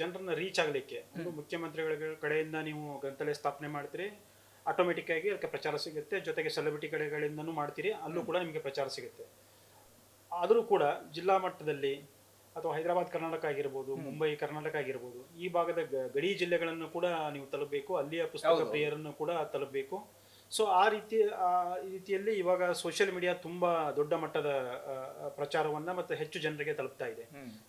ಜನರನ್ನ ರೀಚ್ ಆಗಲಿಕ್ಕೆ. ಒಂದು ಮುಖ್ಯಮಂತ್ರಿಗಳ ಕಡೆಯಿಂದ ನೀವು ಗ್ರಂಥಾಲಯ ಸ್ಥಾಪನೆ ಮಾಡ್ತೀರಿ ಆಟೋಮೆಟಿಕ್ ಆಗಿ ಅದಕ್ಕೆ ಪ್ರಚಾರ ಸಿಗುತ್ತೆ. ಜೊತೆಗೆ ಸೆಲೆಬ್ರಿಟಿ ಕಡೆಗಳಿಂದನೂ ಮಾಡ್ತೀರಿ ಅಲ್ಲೂ ಕೂಡ ನಿಮಗೆ ಪ್ರಚಾರ ಸಿಗುತ್ತೆ. ಆದರೂ ಕೂಡ ಜಿಲ್ಲಾ ಮಟ್ಟದಲ್ಲಿ ಅಥವಾ ಹೈದರಾಬಾದ್ ಕರ್ನಾಟಕ ಆಗಿರ್ಬೋದು ಮುಂಬೈ ಕರ್ನಾಟಕ ಆಗಿರ್ಬೋದು ಈ ಭಾಗದ ಗಡಿ ಜಿಲ್ಲೆಗಳನ್ನು ಕೂಡ ನೀವು ತಲುಪಬೇಕು ಅಲ್ಲಿಯ ಪುಸ್ತಕ. ಪ್ರಿಯರನ್ನು ಕೂಡ ತಲುಪಬೇಕು. ಸೊ ಆ ರೀತಿ ಆ ರೀತಿಯಲ್ಲಿ ಇವಾಗ ಸೋಷಿಯಲ್ ಮೀಡಿಯಾ ತುಂಬಾ ದೊಡ್ಡ ಮಟ್ಟದ ಪ್ರಚಾರವನ್ನ ಮತ್ತೆ ಹೆಚ್ಚು ಜನರಿಗೆ ತಲುಪ್ತಾ ಇದೆ.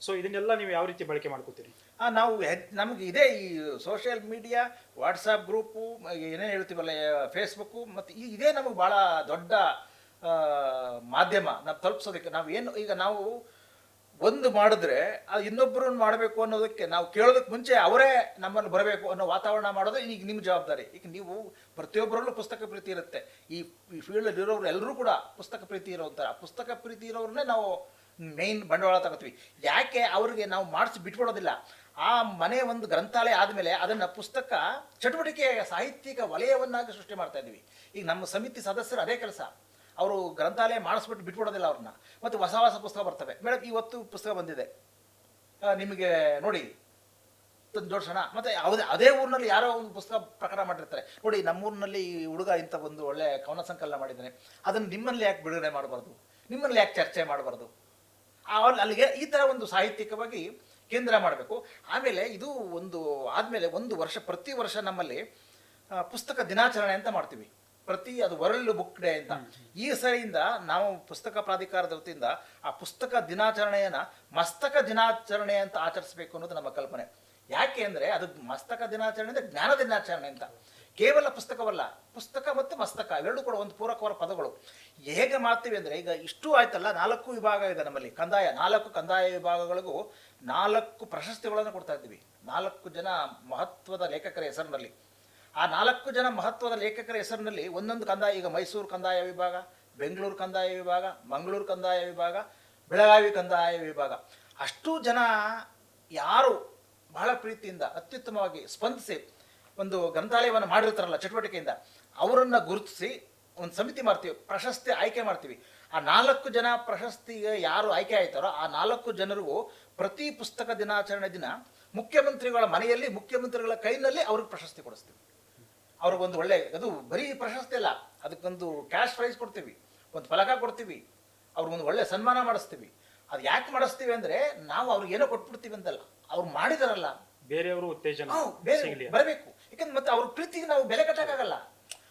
ಸೊ ಇದನ್ನೆಲ್ಲ ನೀವು ಯಾವ ರೀತಿ ಬಳಕೆ ಮಾಡ್ಕೋತೀರಿ? ನಾವು ನಮ್ಗೆ ಇದೇ ಈ ಸೋಷಿಯಲ್ ಮೀಡಿಯಾ ವಾಟ್ಸಪ್ ಗ್ರೂಪು ಏನೇನು ಹೇಳ್ತೀವಲ್ಲ ಫೇಸ್ಬುಕ್ಕು ಮತ್ತು ಇದೇ ನಮಗೆ ಭಾಳ ದೊಡ್ಡ ಮಾಧ್ಯಮ. ನಾವು ತಲುಪಿಸೋದಕ್ಕೆ, ನಾವು ಏನು, ಈಗ ನಾವು ಒಂದು ಮಾಡಿದ್ರೆ ಅದು ಇನ್ನೊಬ್ಬರನ್ನ ಮಾಡಬೇಕು ಅನ್ನೋದಕ್ಕೆ ನಾವು ಕೇಳೋದಕ್ಕೆ ಮುಂಚೆ ಅವರೇ ನಮ್ಮನ್ನು ಬರಬೇಕು ಅನ್ನೋ ವಾತಾವರಣ ಮಾಡೋದು ಈಗ ನಿಮ್ಮ ಜವಾಬ್ದಾರಿ. ಈಗ ನೀವು ಪ್ರತಿಯೊಬ್ಬರಲ್ಲೂ ಪುಸ್ತಕ ಪ್ರೀತಿ ಇರುತ್ತೆ. ಈ ಫೀಲ್ಡಲ್ಲಿ ಇರೋರು ಎಲ್ಲರೂ ಕೂಡ ಪುಸ್ತಕ ಪ್ರೀತಿ ಇರೋಂಥರ ಆ ಪುಸ್ತಕ ಪ್ರೀತಿ ಇರೋರನ್ನೇ ನಾವು ಮೇನ್ ಬಂಡವಾಳ ತಗೋತೀವಿ. ಯಾಕೆ ಅವ್ರಿಗೆ ನಾವು ಮಾಡಿಸಿ ಬಿಟ್ಬಿಡೋದಿಲ್ಲ ಆ ಮನೆ ಒಂದು ಗ್ರಂಥಾಲಯ ಆದಮೇಲೆ ಅದನ್ನು ಪುಸ್ತಕ ಚಟುವಟಿಕೆ ಸಾಹಿತ್ಯಿಕ ವಲಯವನ್ನಾಗಿ ಸೃಷ್ಟಿ ಮಾಡ್ತಾ ಇದ್ದೀವಿ. ಈಗ ನಮ್ಮ ಸಮಿತಿ ಸದಸ್ಯರು ಅದೇ ಕೆಲಸ. ಅವರು ಗ್ರಂಥಾಲಯ ಮಾಡಿಸ್ಬಿಟ್ಟು ಬಿಟ್ಬಿಡೋದಿಲ್ಲ ಅವ್ರನ್ನ. ಮತ್ತು ಹೊಸ ಹೊಸ ಪುಸ್ತಕ ಬರ್ತವೆ. ಮೇಡಮ್, ಇವತ್ತು ಪುಸ್ತಕ ಬಂದಿದೆ. ನಿಮಗೆ ನೋಡಿ. ತಂದು ಜೋಡಿಸೋಣ ಮತ್ತೆ ಅದೇ ಅದೇ ಊರಿನಲ್ಲಿ ಯಾರೋ ಒಂದು ಪುಸ್ತಕ ಪ್ರಕಟ ಮಾಡಿರ್ತಾರೆ. ನೋಡಿ ನಮ್ಮೂರಿನಲ್ಲಿ ಈ ಹುಡುಗ ಇಂಥ ಒಂದು ಒಳ್ಳೆ ಕವನ ಸಂಕಲನ ಮಾಡಿದ್ದಾನೆ. ಅದನ್ನು ನಿಮ್ಮಲ್ಲಿ ಯಾಕೆ ಬಿಡುಗಡೆ ಮಾಡಬಾರ್ದು? ನಿಮ್ಮಲ್ಲಿ ಯಾಕೆ ಚರ್ಚೆ ಮಾಡಬಾರ್ದು? ಅಲ್ಲಿ ಅಲ್ಲಿಗೆ ಈ ಥರ ಒಂದು ಸಾಹಿತ್ಯಿಕವಾಗಿ ಕೇಂದ್ರ ಮಾಡಬೇಕು. ಆಮೇಲೆ ಇದು ಒಂದು ಆದಮೇಲೆ ಒಂದು ವರ್ಷ ಪ್ರತಿ ವರ್ಷ ನಮ್ಮಲ್ಲಿ ಪುಸ್ತಕ ದಿನಾಚರಣೆ ಅಂತ ಮಾಡ್ತೀವಿ. ಪ್ರತಿ ಅದು ವರ್ಲ್ಡ್ ಬುಕ್ ಡೇ ಅಂತ. ಈ ಸರಿಯಿಂದ ನಾವು ಪುಸ್ತಕ ಪ್ರಾಧಿಕಾರದ ವತಿಯಿಂದ ಆ ಪುಸ್ತಕ ದಿನಾಚರಣೆಯನ್ನ ಮಸ್ತಕ ದಿನಾಚರಣೆ ಅಂತ ಆಚರಿಸಬೇಕು ಅನ್ನೋದು ನಮ್ಮ ಕಲ್ಪನೆ. ಯಾಕೆ ಅಂದ್ರೆ ಅದು ಮಸ್ತಕ ದಿನಾಚರಣೆ ಅಂದ್ರೆ ಜ್ಞಾನ ದಿನಾಚರಣೆ ಅಂತ. ಕೇವಲ ಪುಸ್ತಕವಲ್ಲ, ಪುಸ್ತಕ ಮತ್ತು ಮಸ್ತಕ, ಇವೆರಡೂ ಕೂಡ ಒಂದು ಪೂರಕವಾದ ಪದಗಳು. ಹೇಗೆ ಮಾಡ್ತೀವಿ ಅಂದರೆ, ಈಗ ಇಷ್ಟು ಆಯ್ತಲ್ಲ, ನಾಲ್ಕು ವಿಭಾಗ ಇದೆ ನಮ್ಮಲ್ಲಿ, ಕಂದಾಯ. ನಾಲ್ಕು ಕಂದಾಯ ವಿಭಾಗಗಳಿಗೂ ನಾಲ್ಕು ಪ್ರಶಸ್ತಿಗಳನ್ನು ಕೊಡ್ತಾ ಇದ್ದೀವಿ. ನಾಲ್ಕು ಜನ ಮಹತ್ವದ ಲೇಖಕರ ಹೆಸರಿನಲ್ಲಿ. ಆ ನಾಲ್ಕು ಜನ ಮಹತ್ವದ ಲೇಖಕರ ಹೆಸರಿನಲ್ಲಿ ಒಂದೊಂದು ಕಂದಾಯ, ಈಗ ಮೈಸೂರು ಕಂದಾಯ ವಿಭಾಗ, ಬೆಂಗಳೂರು ಕಂದಾಯ ವಿಭಾಗ, ಮಂಗಳೂರು ಕಂದಾಯ ವಿಭಾಗ, ಬೆಳಗಾವಿ ಕಂದಾಯ ವಿಭಾಗ. ಅಷ್ಟು ಜನ ಯಾರು ಬಹಳ ಪ್ರೀತಿಯಿಂದ, ಅತ್ಯುತ್ತಮವಾಗಿ ಸ್ಪಂದಿಸಿ ಒಂದು ಗ್ರಂಥಾಲಯವನ್ನು ಮಾಡಿರ್ತಾರಲ್ಲ ಚಟುವಟಿಕೆಯಿಂದ, ಅವರನ್ನ ಗುರುತಿಸಿ ಒಂದು ಸಮಿತಿ ಮಾಡ್ತೀವಿ, ಪ್ರಶಸ್ತಿ ಆಯ್ಕೆ ಮಾಡ್ತೀವಿ. ಆ ನಾಲ್ಕು ಜನ ಪ್ರಶಸ್ತಿಗೆ ಯಾರು ಆಯ್ಕೆ ಆಯ್ತಾರೋ ಆ ನಾಲ್ಕು ಜನರು ಪ್ರತಿ ಪುಸ್ತಕ ದಿನಾಚರಣೆ ದಿನ ಮುಖ್ಯಮಂತ್ರಿಗಳ ಮನೆಯಲ್ಲಿ ಮುಖ್ಯಮಂತ್ರಿಗಳ ಕೈನಲ್ಲಿ ಅವ್ರಿಗೆ ಪ್ರಶಸ್ತಿ ಕೊಡಿಸ್ತೀವಿ. ಅವ್ರಿಗೊಂದು ಒಳ್ಳೆ, ಅದು ಬರೀ ಪ್ರಶಸ್ತಿ ಅಲ್ಲ, ಅದಕ್ಕೊಂದು ಕ್ಯಾಶ್ ಪ್ರೈಸ್ ಕೊಡ್ತೀವಿ, ಒಂದು ಫಲಕ ಕೊಡ್ತೀವಿ ಅವ್ರಿಗೊಂದು ಒಳ್ಳೆ ಸನ್ಮಾನ ಮಾಡಿಸ್ತೀವಿ. ಅದು ಯಾಕೆ ಮಾಡಿಸ್ತೀವಿ ಅಂದರೆ ನಾವು ಅವ್ರಿಗೆ ಏನೋ ಕೊಟ್ಬಿಡ್ತೀವಿ ಅಂತಲ್ಲ, ಅವ್ರು ಮಾಡಿದಾರಲ್ಲ ಬೇರೆಯವರು ಉತ್ತೇಜನ ಹ್ಮ್, ಬೇರೆ ಸಿಗ್ಲಿ ಬರಬೇಕು. ಯಾಕಂದ್ರೆ ಮತ್ತೆ ಅವ್ರ ಪ್ರೀತಿಗೆ ನಾವು ಬೆಲೆ ಕಟ್ಟಕ್ಕಾಗಲ್ಲ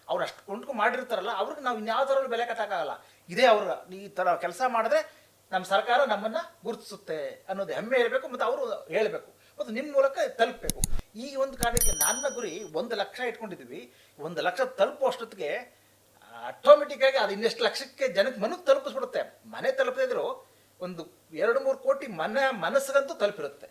ಅವ್ರು ಅಷ್ಟು ಕೊಂಡ್ಕೊ ಮಾಡಿರ್ತಾರಲ್ಲ ಅವ್ರಿಗೆ ನಾವು ಇನ್ಯಾವ ಥರಲ್ಲೂ ಬೆಲೆ ಕಟ್ಟಕ್ಕಾಗಲ್ಲ ಇದೇ ಅವ್ರ ಈ ಥರ ಕೆಲಸ ಮಾಡಿದ್ರೆ ನಮ್ಮ ಸರ್ಕಾರ ನಮ್ಮನ್ನ ಗುರುತಿಸುತ್ತೆ ಅನ್ನೋದು ಹೆಮ್ಮೆ ಇರಬೇಕು ಮತ್ತು ಅವರು ಹೇಳಬೇಕು. ಮತ್ತು ನಿಮ್ಮ ಮೂಲಕ ತಲುಪಬೇಕು. ಈ ಒಂದು ಕಾರಣಕ್ಕೆ ನನ್ನ ಗುರಿ ಒಂದು ಲಕ್ಷ ಇಟ್ಕೊಂಡಿದ್ದೀವಿ. ಒಂದು ಲಕ್ಷ ತಲುಪುವಷ್ಟೊತ್ತಿಗೆ ಆಟೋಮೆಟಿಕ್ ಆಗಿ ಅದು ಇನ್ನೆಷ್ಟು ಲಕ್ಷಕ್ಕೆ ಜನಕ್ಕೆ ಮನಕ್ಕೆ ತಲುಪಿಸ್ಬಿಡುತ್ತೆ. ಮನೆ ತಲುಪದಿದ್ರು ಒಂದು ಎರಡು ಮೂರು ಕೋಟಿ ಮನೆ ಮನಸ್ಸಿಗಂತೂ ತಲುಪಿರುತ್ತೆ.